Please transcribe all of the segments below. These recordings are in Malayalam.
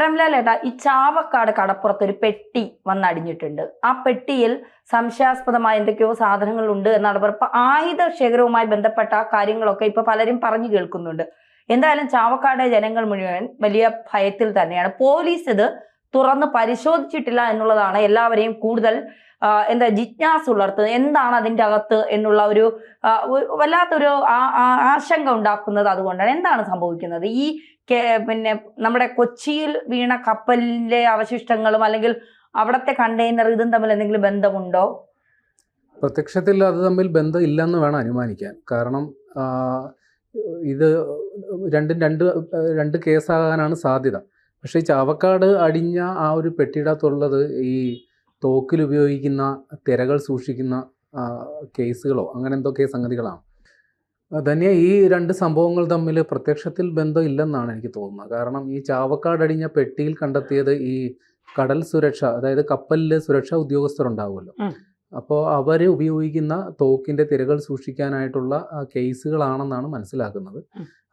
പ്രംലാലേട്ട ഈ ചാവക്കാട് കടപ്പുറത്ത് ഒരു പെട്ടി വന്നടിഞ്ഞിട്ടുണ്ട്. ആ പെട്ടിയിൽ സംശയാസ്പദമായ എന്തൊക്കെയോ സാധനങ്ങൾ ഉണ്ട് എന്നാണ് പറയുന്നത് ഇപ്പൊ ആയുധ ശേഖരവുമായി ബന്ധപ്പെട്ട കാര്യങ്ങളൊക്കെ ഇപ്പൊ പലരും പറഞ്ഞു കേൾക്കുന്നുണ്ട്. എന്തായാലും ചാവക്കാട് ജനങ്ങൾ മുഴുവൻ വലിയ ഭയത്തിൽ തന്നെയാണ്. പോലീസ് ഇത് തുറന്ന് പരിശോധിച്ചിട്ടില്ല എന്നുള്ളതാണ് എല്ലാവരെയും കൂടുതൽ എന്താ ജിജ്ഞാസ ഉണർത്തുന്നത് എന്താണ് അതിന്റെ അകത്ത് എന്നുള്ള ഒരു വല്ലാത്തൊരു ആശങ്ക ഉണ്ടാക്കുന്നത് അതുകൊണ്ടാണ്. എന്താണ് സംഭവിക്കുന്നത്? ഈ പിന്നെ നമ്മുടെ കൊച്ചിയിൽ വീണ കപ്പലിലെ അവശിഷ്ടങ്ങളും അല്ലെങ്കിൽ അവിടത്തെ കണ്ടെയ്നർ ഇതും തമ്മിൽ എന്തെങ്കിലും ബന്ധമുണ്ടോ? പ്രത്യക്ഷത്തിൽ അത് തമ്മിൽ ബന്ധം ഇല്ലെന്ന് വേണം അനുമാനിക്കാൻ. കാരണം ഇത് രണ്ടും രണ്ട് രണ്ട് കേസാകാനാണ് സാധ്യത. പക്ഷേ ഈ ചാവക്കാട് അടിഞ്ഞ ആ ഒരു പെട്ടിയിടത്തുള്ളത് ഈ തോക്കിൽ ഉപയോഗിക്കുന്ന തിരകൾ സൂക്ഷിക്കുന്ന കേസുകളോ അങ്ങനെ എന്തൊക്കെ സംഗതികളാണ്. ധന്യ ഈ രണ്ട് സംഭവങ്ങൾ തമ്മിൽ പ്രത്യക്ഷത്തിൽ ബന്ധം ഇല്ലെന്നാണ് എനിക്ക് തോന്നുന്നത്. കാരണം ഈ ചാവക്കാട് അടിഞ്ഞ പെട്ടിയിൽ കണ്ടെത്തിയത് ഈ കടൽ സുരക്ഷ അതായത് കപ്പലിലെ സുരക്ഷാ ഉദ്യോഗസ്ഥരുണ്ടാവുമല്ലോ. ഉം. അപ്പോൾ അവർ ഉപയോഗിക്കുന്ന തോക്കിന്റെ തിരകൾ സൂക്ഷിക്കാനായിട്ടുള്ള കേസുകളാണെന്നാണ് മനസ്സിലാക്കുന്നത്.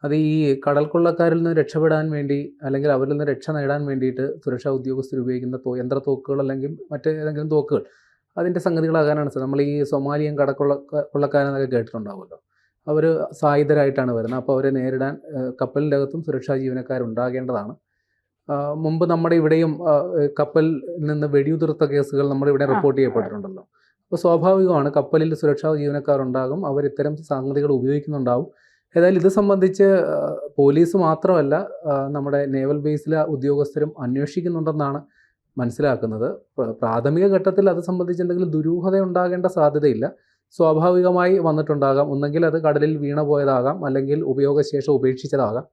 അത് ഈ കടൽ കൊള്ളക്കാരിൽ നിന്ന് രക്ഷപ്പെടാൻ വേണ്ടി അല്ലെങ്കിൽ അവരിൽ നിന്ന് രക്ഷ നേടാൻ വേണ്ടിയിട്ട് സുരക്ഷാ ഉദ്യോഗസ്ഥർ ഉപയോഗിക്കുന്ന തോ യന്ത്ര തോക്കുകൾ അല്ലെങ്കിൽ മറ്റേതെങ്കിലും തോക്കുകൾ അതിന്റെ സംഗതികളാകാനാണ് സാർ നമ്മൾ ഈ സൊമാലിയൻ കടക്കൊള്ള കൊള്ളക്കാരെന്നൊക്കെ കേട്ടിട്ടുണ്ടാവുമല്ലോ. അവർ സായുധരായിട്ടാണ് വരുന്നത്. അപ്പോൾ അവരെ നേരിടാൻ കപ്പലിന്റെ അകത്തും സുരക്ഷാ ജീവനക്കാരുണ്ടാകേണ്ടതാണ്. മുമ്പ് നമ്മുടെ ഇവിടെയും കപ്പൽ കപ്പലിൽ നിന്ന് വെടിയുതിർത്ത കേസുകൾ നമ്മുടെ ഇവിടെ റിപ്പോർട്ട് ചെയ്യപ്പെട്ടിട്ടുണ്ടല്ലോ. അപ്പോൾ സ്വാഭാവികമാണ് കപ്പലിൽ സുരക്ഷാ ജീവനക്കാരുണ്ടാകും. അവർ ഇത്തരം സംഗതികൾ ഉപയോഗിക്കുന്നുണ്ടാവും. ഏതായാലും ഇത് സംബന്ധിച്ച് പോലീസ് മാത്രമല്ല നമ്മുടെ നേവൽ ബേസിലെ ഉദ്യോഗസ്ഥരും അന്വേഷിക്കുന്നുണ്ടെന്നാണ് മനസ്സിലാക്കുന്നത്. പ്രാഥമിക ഘട്ടത്തിൽ അത് സംബന്ധിച്ച് എന്തെങ്കിലും ദുരൂഹത ഉണ്ടാകേണ്ട സാധ്യതയില്ല. സ്വാഭാവികമായി വന്നിട്ടുണ്ടാകാം. ഒന്നെങ്കിൽ അത് കടലിൽ വീണ പോയതാകാം അല്ലെങ്കിൽ ഉപയോഗശേഷം ഉപേക്ഷിച്ചതാകാം.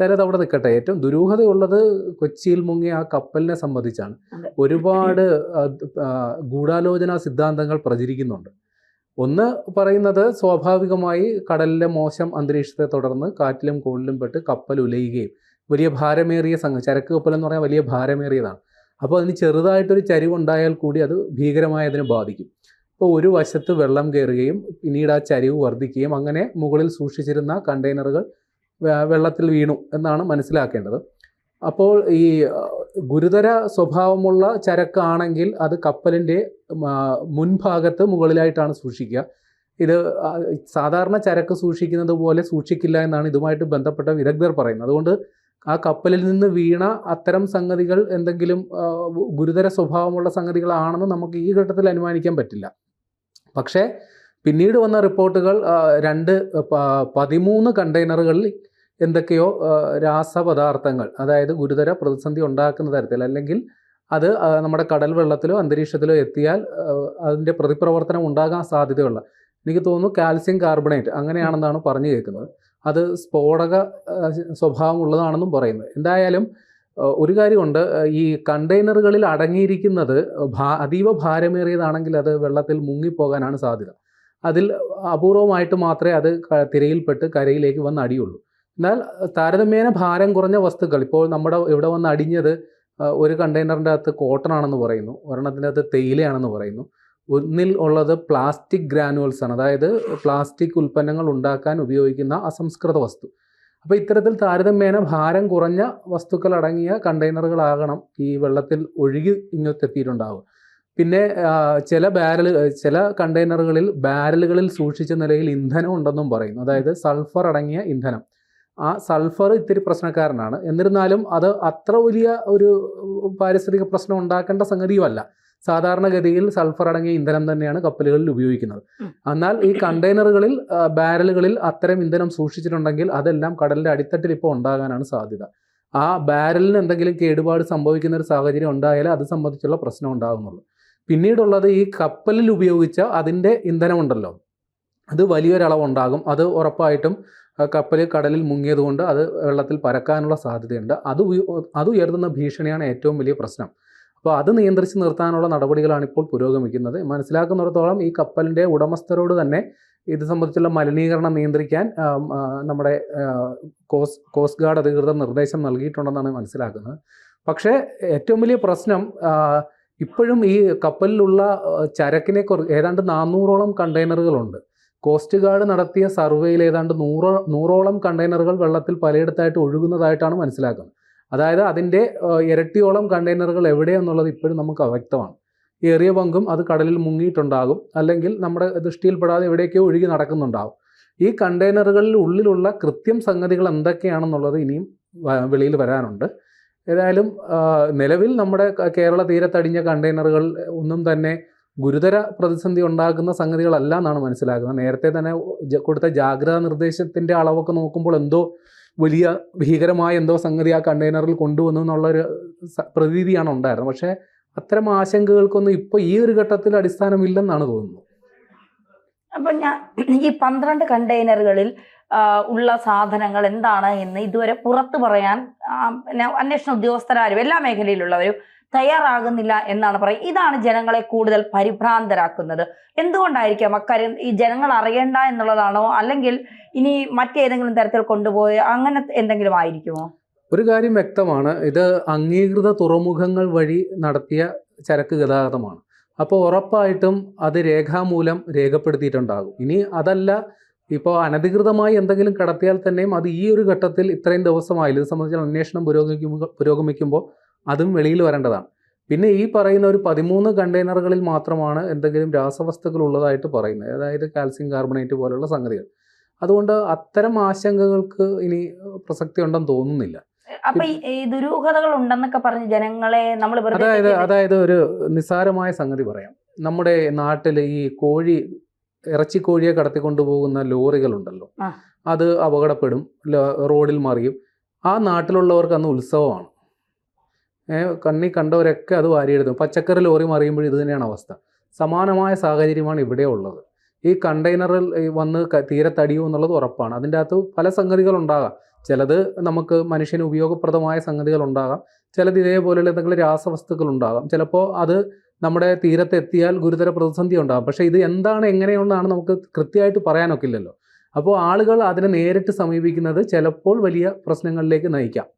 ഏതായാലും അവിടെ നിൽക്കട്ടെ. ഏറ്റവും ദുരൂഹതയുള്ളത് കൊച്ചിയിൽ മുങ്ങിയ ആ കപ്പലിനെ സംബന്ധിച്ചാണ്. ഒരുപാട് ഗൂഢാലോചന സിദ്ധാന്തങ്ങൾ പ്രചരിക്കുന്നുണ്ട്. ഒന്ന് പറയുന്നത് സ്വാഭാവികമായി കടലിലെ മോശം അന്തരീക്ഷത്തെ തുടർന്ന് കാറ്റിലും കോളിലും പെട്ട് കപ്പൽ ഉലയുകയും വലിയ ഭാരമേറിയ സംഘം ചരക്ക് കപ്പൽ എന്ന് പറഞ്ഞാൽ വലിയ ഭാരമേറിയതാണ്. അപ്പോൾ അതിന് ചെറുതായിട്ടൊരു ചരിവുണ്ടായാൽ കൂടി അത് ഭീകരമായി അതിനെ ബാധിക്കും. അപ്പോൾ ഒരു വശത്ത് വെള്ളം കയറുകയും പിന്നീട് ആ ചരിവ് വർദ്ധിക്കുകയും അങ്ങനെ മുകളിൽ സൂക്ഷിച്ചിരുന്ന കണ്ടെയ്നറുകൾ വെള്ളത്തിൽ വീണു എന്നാണ് മനസ്സിലാക്കേണ്ടത്. അപ്പോൾ ഈ ഗുരുതര സ്വഭാവമുള്ള ചരക്കാണെങ്കിൽ അത് കപ്പലിന്റെ മുൻഭാഗത്ത് മുകളിലായിട്ടാണ് സൂക്ഷിക്കുക. ഇത് സാധാരണ ചരക്ക് സൂക്ഷിക്കുന്നത് പോലെ സൂക്ഷിക്കില്ല എന്നാണ് ഇതുമായിട്ട് ബന്ധപ്പെട്ട വിദഗ്ധർ പറയുന്നത്. അതുകൊണ്ട് ആ കപ്പലിൽ നിന്ന് വീണ അത്തരം സംഗതികൾ എന്തെങ്കിലും ഗുരുതര സ്വഭാവമുള്ള സംഗതികളാണെന്ന് നമുക്ക് ഈ ഘട്ടത്തിൽ അനുമാനിക്കാൻ പറ്റില്ല. പക്ഷേ പിന്നീട് വന്ന റിപ്പോർട്ടുകൾ രണ്ട് പതിമൂന്ന് കണ്ടെയ്നറുകളിൽ എന്തൊക്കെയോ രാസപദാർത്ഥങ്ങൾ അതായത് ഗുരുതര പ്രതിസന്ധി ഉണ്ടാക്കുന്ന തരത്തിൽ അല്ലെങ്കിൽ അത് നമ്മുടെ കടൽ വെള്ളത്തിലോ അന്തരീക്ഷത്തിലോ എത്തിയാൽ അതിന്റെ പ്രതിപ്രവർത്തനം ഉണ്ടാകാൻ സാധ്യതയുള്ള എനിക്ക് തോന്നുന്നു കാൽസ്യം കാർബണേറ്റ് അങ്ങനെയാണെന്നാണ് പറഞ്ഞു കേൾക്കുന്നത്. അത് സ്ഫോടക സ്വഭാവം സ്വഭാവമുള്ളതാണെന്നും പറയുന്നത്. എന്തായാലും ഒരു കാര്യമുണ്ട് ഈ കണ്ടെയ്നറുകളിൽ അടങ്ങിയിരിക്കുന്നത് ഭാ അതീവ ഭാരമേറിയതാണെങ്കിൽ അത് വെള്ളത്തിൽ മുങ്ങിപ്പോകാനാണ് സാധ്യത. അതിൽ അപൂർവമായിട്ട് മാത്രമേ അത് തിരയിൽപ്പെട്ട് കരയിലേക്ക് വന്ന് അടിയുള്ളൂ. എന്നാൽ താരതമ്യേന ഭാരം കുറഞ്ഞ വസ്തുക്കൾ ഇപ്പോൾ നമ്മുടെ ഇവിടെ വന്ന് അടിഞ്ഞത് ഒരു കണ്ടെയ്നറിന്റെ അകത്ത് കോട്ടൺ ആണെന്ന് പറയുന്നു ഒരെണ്ണത്തിന്റെ അകത്ത് തേയിലയാണെന്ന് പറയുന്നു. ഒന്നിൽ ഉള്ളത് പ്ലാസ്റ്റിക് ഗ്രാനുവൽസ് ആണ് അതായത് പ്ലാസ്റ്റിക് ഉൽപ്പന്നങ്ങൾ ഉണ്ടാക്കാൻ ഉപയോഗിക്കുന്ന അസംസ്കൃത വസ്തു. അപ്പോൾ ഇത്തരത്തിൽ താരതമ്യേന ഭാരം കുറഞ്ഞ വസ്തുക്കൾ അടങ്ങിയ കണ്ടെയ്നറുകളാകണം ഈ വെള്ളത്തിൽ ഒഴുകി ഇങ്ങോട്ടെത്തിയിട്ടുണ്ടാവുക. പിന്നെ ചില ബാരൽ ചില കണ്ടെയ്നറുകളിൽ ബാരലുകളിൽ സൂക്ഷിച്ച നിലയിൽ ഇന്ധനം ഉണ്ടെന്നും പറയുന്നു. അതായത് സൾഫർ അടങ്ങിയ ഇന്ധനം. ആ സൾഫർ ഇത്തിരി പ്രശ്നക്കാരനാണ്. എന്നിരുന്നാലും അത് അത്ര വലിയ ഒരു പാരിസ്ഥിതിക പ്രശ്നം ഉണ്ടാക്കേണ്ട സംഗതിയുമല്ല. സാധാരണഗതിയിൽ സൾഫർ അടങ്ങിയ ഇന്ധനം തന്നെയാണ് കപ്പലുകളിൽ ഉപയോഗിക്കുന്നത്. എന്നാൽ ഈ കണ്ടെയ്നറുകളിൽ ബാരലുകളിൽ അത്തരം ഇന്ധനം സൂക്ഷിച്ചിട്ടുണ്ടെങ്കിൽ അതെല്ലാം കടലിന്റെ അടിത്തട്ടിൽ ഇപ്പോൾ ഉണ്ടാകാനാണ് സാധ്യത. ആ ബാരലിന് എന്തെങ്കിലും കേടുപാട് സംഭവിക്കുന്ന ഒരു സാഹചര്യം ഉണ്ടായാലേ അത് സംബന്ധിച്ചുള്ള പ്രശ്നം ഉണ്ടാകുന്നുള്ളൂ. പിന്നീടുള്ളത് ഈ കപ്പലിൽ ഉപയോഗിച്ച അതിന്റെ ഇന്ധനമുണ്ടല്ലോ. അത് വലിയൊരളവുണ്ടാകും. അത് ഉറപ്പായിട്ടും കപ്പൽ കടലിൽ മുങ്ങിയതുകൊണ്ട് അത് വെള്ളത്തിൽ പരക്കാനുള്ള സാധ്യതയുണ്ട്. അത് അത് ഉയർത്തുന്ന ഭീഷണിയാണ് ഏറ്റവും വലിയ പ്രശ്നം. അപ്പോൾ അത് നിയന്ത്രിച്ച് നിർത്താനുള്ള നടപടികളാണ് ഇപ്പോൾ പുരോഗമിക്കുന്നത്. മനസ്സിലാക്കുന്നിടത്തോളം ഈ കപ്പലിന്റെ ഉടമസ്ഥരോട് തന്നെ ഇത് സംബന്ധിച്ചുള്ള മലിനീകരണം നിയന്ത്രിക്കാൻ നമ്മുടെ കോസ് കോസ്റ്റ് ഗാർഡ് അധികൃതർ നിർദ്ദേശം നൽകിയിട്ടുണ്ടെന്നാണ് മനസ്സിലാക്കുന്നത്. പക്ഷേ ഏറ്റവും വലിയ പ്രശ്നം ഇപ്പോഴും ഈ കപ്പലിലുള്ള ചരക്കിനെ കുറച്ച് ഏതാണ്ട് നാനൂറോളം കണ്ടെയ്നറുകളുണ്ട്. കോസ്റ്റ് ഗാർഡ് നടത്തിയ സർവേയിൽ ഏതാണ്ട് നൂറോ നൂറോളം കണ്ടെയ്നറുകൾ വെള്ളത്തിൽ പലയിടത്തായിട്ട് ഒഴുകുന്നതായിട്ടാണ് മനസ്സിലാക്കുന്നത്. അതായത് അതിന്റെ ഇരട്ടിയോളം കണ്ടെയ്നറുകൾ എവിടെയെന്നുള്ളത് ഇപ്പോഴും നമുക്ക് അവ്യക്തമാണ്. ഏറിയ പങ്കും അത് കടലിൽ മുങ്ങിയിട്ടുണ്ടാകും അല്ലെങ്കിൽ നമ്മുടെ ദൃഷ്ടിയിൽപ്പെടാതെ എവിടെയൊക്കെയോ ഒഴുകി നടക്കുന്നുണ്ടാകും. ഈ കണ്ടെയ്നറുകളിൽ ഉള്ളിലുള്ള കൃത്യം സംഗതികൾ എന്തൊക്കെയാണെന്നുള്ളത് ഇനിയും വെളിയിൽ വരാനുണ്ട്. ഏതായാലും നിലവിൽ നമ്മുടെ കേരള തീരത്തടിഞ്ഞ കണ്ടെയ്നറുകൾ ഒന്നും തന്നെ ഗുരുതര പ്രതിസന്ധി ഉണ്ടാക്കുന്ന സംഗതികളല്ല എന്നാണ് മനസ്സിലാക്കുന്നത്. നേരത്തെ തന്നെ കൊടുത്ത ജാഗ്രതാ നിർദ്ദേശത്തിന്റെ അളവൊക്കെ നോക്കുമ്പോൾ എന്തോ വലിയ ഭീകരമായ എന്തോ സംഗതി ആ കണ്ടെയ്നറിൽ കൊണ്ടുവന്നു എന്നുള്ളൊരു പ്രതീതിയാണ് ഉണ്ടായിരുന്നത്. പക്ഷേ അത്തരം ആശങ്കകൾക്കൊന്നും ഇപ്പോൾ ഈ ഒരു ഘട്ടത്തിൽ അടിസ്ഥാനമില്ലെന്നാണ് തോന്നുന്നത്. അപ്പം ഞാൻ ഈ പന്ത്രണ്ട് കണ്ടെയ്നറുകളിൽ ഉള്ള സാധനങ്ങൾ എന്താണ് എന്ന് ഇതുവരെ പുറത്തു പറയാൻ അന്വേഷണ ഉദ്യോഗസ്ഥരാരും എല്ലാ മേഖലയിലുള്ളവരും തയ്യാറാകുന്നില്ല എന്നാണ് പറയുന്നത്. ഇതാണ് ജനങ്ങളെ കൂടുതൽ പരിഭ്രാന്തരാക്കുന്നത്. എന്തുകൊണ്ടായിരിക്കാം അക്കാര്യം? ഈ ജനങ്ങൾ അറിയണ്ട എന്നുള്ളതാണോ? അല്ലെങ്കിൽ ഇനി മറ്റേതെങ്കിലും തരത്തിൽ കൊണ്ടുപോയി അങ്ങനെ എന്തെങ്കിലും ആയിരിക്കുമോ? ഒരു കാര്യം വ്യക്തമാണ്. ഇത് അംഗീകൃത തുറമുഖങ്ങൾ വഴി നടത്തിയ ചരക്ക് ഗതാഗതമാണ്. അപ്പോൾ ഉറപ്പായിട്ടും അത് രേഖാമൂലം രേഖപ്പെടുത്തിയിട്ടുണ്ടാകും. ഇനി അതല്ല ഇപ്പോൾ അനധികൃതമായി എന്തെങ്കിലും കടത്തിയാൽ തന്നെയും അത് ഈ ഒരു ഘട്ടത്തിൽ ഇത്രയും ദിവസമായില്ല ഇത് സംബന്ധിച്ച് അന്വേഷണം പുരോഗമിക്കുമ്പോൾ പുരോഗമിക്കുമ്പോൾ അതും വെളിയിൽ വരേണ്ടതാണ്. പിന്നെ ഈ പറയുന്ന ഒരു പതിമൂന്ന് കണ്ടെയ്നറുകളിൽ മാത്രമാണ് എന്തെങ്കിലും രാസവസ്തുക്കൾ ഉള്ളതായിട്ട് പറയുന്നത്. അതായത് കാൽസ്യം കാർബണേറ്റ് പോലുള്ള സംഗതികൾ. അതുകൊണ്ട് അത്തരം ആശങ്കകൾക്ക് ഇനി പ്രസക്തി ഉണ്ടെന്ന് തോന്നുന്നില്ല. അപ്പൊ ഈ ദുരൂഹതകൾ ഉണ്ടെന്നൊക്കെ പറഞ്ഞ് ജനങ്ങളെ നമ്മൾ അതായത് അതായത് ഒരു നിസ്സാരമായ സംഗതി പറയാം. നമ്മുടെ നാട്ടിൽ ഈ കോഴി ഇറച്ചിക്കോഴിയെ കടത്തിക്കൊണ്ടു പോകുന്ന ലോറികളുണ്ടല്ലോ. അത് അപകടപ്പെടും റോഡിൽ മറിയും. ആ നാട്ടിലുള്ളവർക്ക് അന്ന് ഉത്സവമാണ്. കണ്ണി കണ്ടവരൊക്കെ അത് വാരിയെടുക്കും പച്ചക്കറി ലോറി മറിയുമ്പോൾ ഇത് തന്നെയാണ് അവസ്ഥ. സമാനമായ സാഹചര്യമാണ് ഇവിടെ ഉള്ളത്. ഈ കണ്ടെയ്നറിൽ വന്ന് തീരെ എന്നുള്ളത് ഉറപ്പാണ്. അതിന്റെ അകത്ത് പല സംഗതികളുണ്ടാകാം ചിലത് നമുക്ക് മനുഷ്യന് ഉപയോഗപ്രദമായ സംഗതികൾ ഉണ്ടാകാം. ചിലത് ഇതേപോലെയുള്ള എന്തെങ്കിലും രാസവസ്തുക്കൾ ഉണ്ടാകാം. ചിലപ്പോൾ അത് നമ്മുടെ തീരത്തെത്തിയാൽ ഗുരുതര പ്രതിസന്ധി ഉണ്ടാകും പക്ഷേ ഇത് എന്താണ് എങ്ങനെയുള്ളതാണ് നമുക്ക് കൃത്യമായിട്ട് പറയാനൊക്കില്ലല്ലോ. അപ്പോൾ ആളുകൾ അതിനെ നേരിട്ട് സമീപിക്കുന്നത് ചിലപ്പോൾ വലിയ പ്രശ്നങ്ങളിലേക്ക് നയിക്കാം.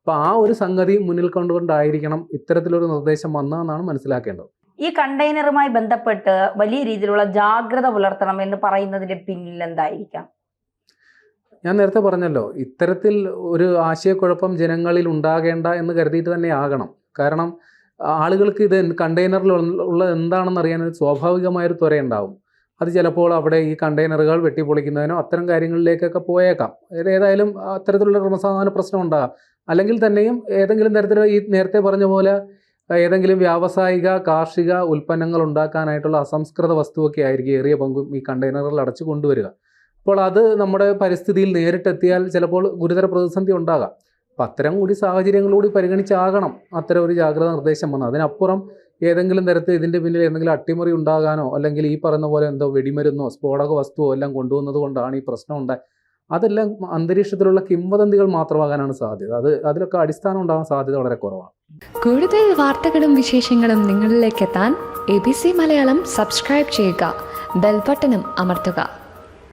അപ്പോൾ ആ ഒരു സംഗതി മുന്നിൽ കൊണ്ടുകൊണ്ടായിരിക്കണം ഇത്തരത്തിലൊരു നിർദ്ദേശം വന്നതെന്നാണ് മനസ്സിലാക്കേണ്ടത്. ഈ കണ്ടെയ്നറുമായി ബന്ധപ്പെട്ട് വലിയ രീതിയിലുള്ള ജാഗ്രത പുലർത്തണം എന്ന് പറയുന്നതിന്റെ പിന്നിൽ എന്തായിരിക്കാം? ഞാൻ നേരത്തെ പറഞ്ഞല്ലോ ഇത്തരത്തിൽ ഒരു ആശയക്കുഴപ്പം ജനങ്ങളിൽ ഉണ്ടാകേണ്ട എന്ന് കരുതിയിട്ട് തന്നെ ആകണം. കാരണം ആളുകൾക്ക് ഇത് കണ്ടെയ്നറിൽ ഉള്ള എന്താണെന്ന് അറിയാൻ ഒരു സ്വാഭാവികമായൊരു ത്വര ഉണ്ടാവും അത് ചിലപ്പോൾ അവിടെ ഈ കണ്ടെയ്നറുകൾ വെട്ടിപ്പൊളിക്കുന്നതിനോ അത്തരം കാര്യങ്ങളിലേക്കൊക്കെ പോയേക്കാം. ഏത് ഏതായാലും അത്തരത്തിലുള്ള ക്രമസമാധാന പ്രശ്നം ഉണ്ടാകാം. അല്ലെങ്കിൽ തന്നെയും ഏതെങ്കിലും തരത്തിൽ ഈ നേരത്തെ പറഞ്ഞ പോലെ ഏതെങ്കിലും വ്യാവസായിക കാർഷിക ഉൽപ്പന്നങ്ങൾ ഉണ്ടാക്കാനായിട്ടുള്ള അസംസ്കൃത വസ്തുവൊക്കെ ആയിരിക്കും ഏറിയ പങ്കും ഈ കണ്ടെയ്നറുകൾ അടച്ചു കൊണ്ടുവരിക. അപ്പോൾ അത് നമ്മുടെ പരിസ്ഥിതിയിൽ നേരിട്ടെത്തിയാൽ ചിലപ്പോൾ ഗുരുതര പ്രതിസന്ധി ഉണ്ടാകാം. അപ്പം അത്തരം കൂടി സാഹചര്യങ്ങളോട് പരിഗണിച്ചാകണം അത്തരം ഒരു ജാഗ്രത നിർദ്ദേശം വന്നത്. അതിനപ്പുറം ഏതെങ്കിലും തരത്തിൽ ഇതിന്റെ പിന്നിൽ എന്തെങ്കിലും അട്ടിമറി ഉണ്ടാകാനോ അല്ലെങ്കിൽ ഈ പറയുന്ന പോലെ എന്തോ വെടിമരുന്നോ സ്ഫോടക വസ്തുവോ എല്ലാം കൊണ്ടുവന്നത് കൊണ്ടാണ് ഈ പ്രശ്നം ഉണ്ടായത് അതെല്ലാം അന്തരീക്ഷത്തിലുള്ള കിംവദന്തികൾ മാത്രമാകാനാണ് സാധ്യത. അത് അതിലൊക്കെ അടിസ്ഥാനം ഉണ്ടാകാൻ സാധ്യത വളരെ കുറവാണ്. കൂടുതൽ വാർത്തകളും വിശേഷങ്ങളും നിങ്ങളിലേക്ക് എത്താൻ A B C Malayalam subscribe ചെയ്യുക. ബെൽബട്ടനും അമർത്തുക.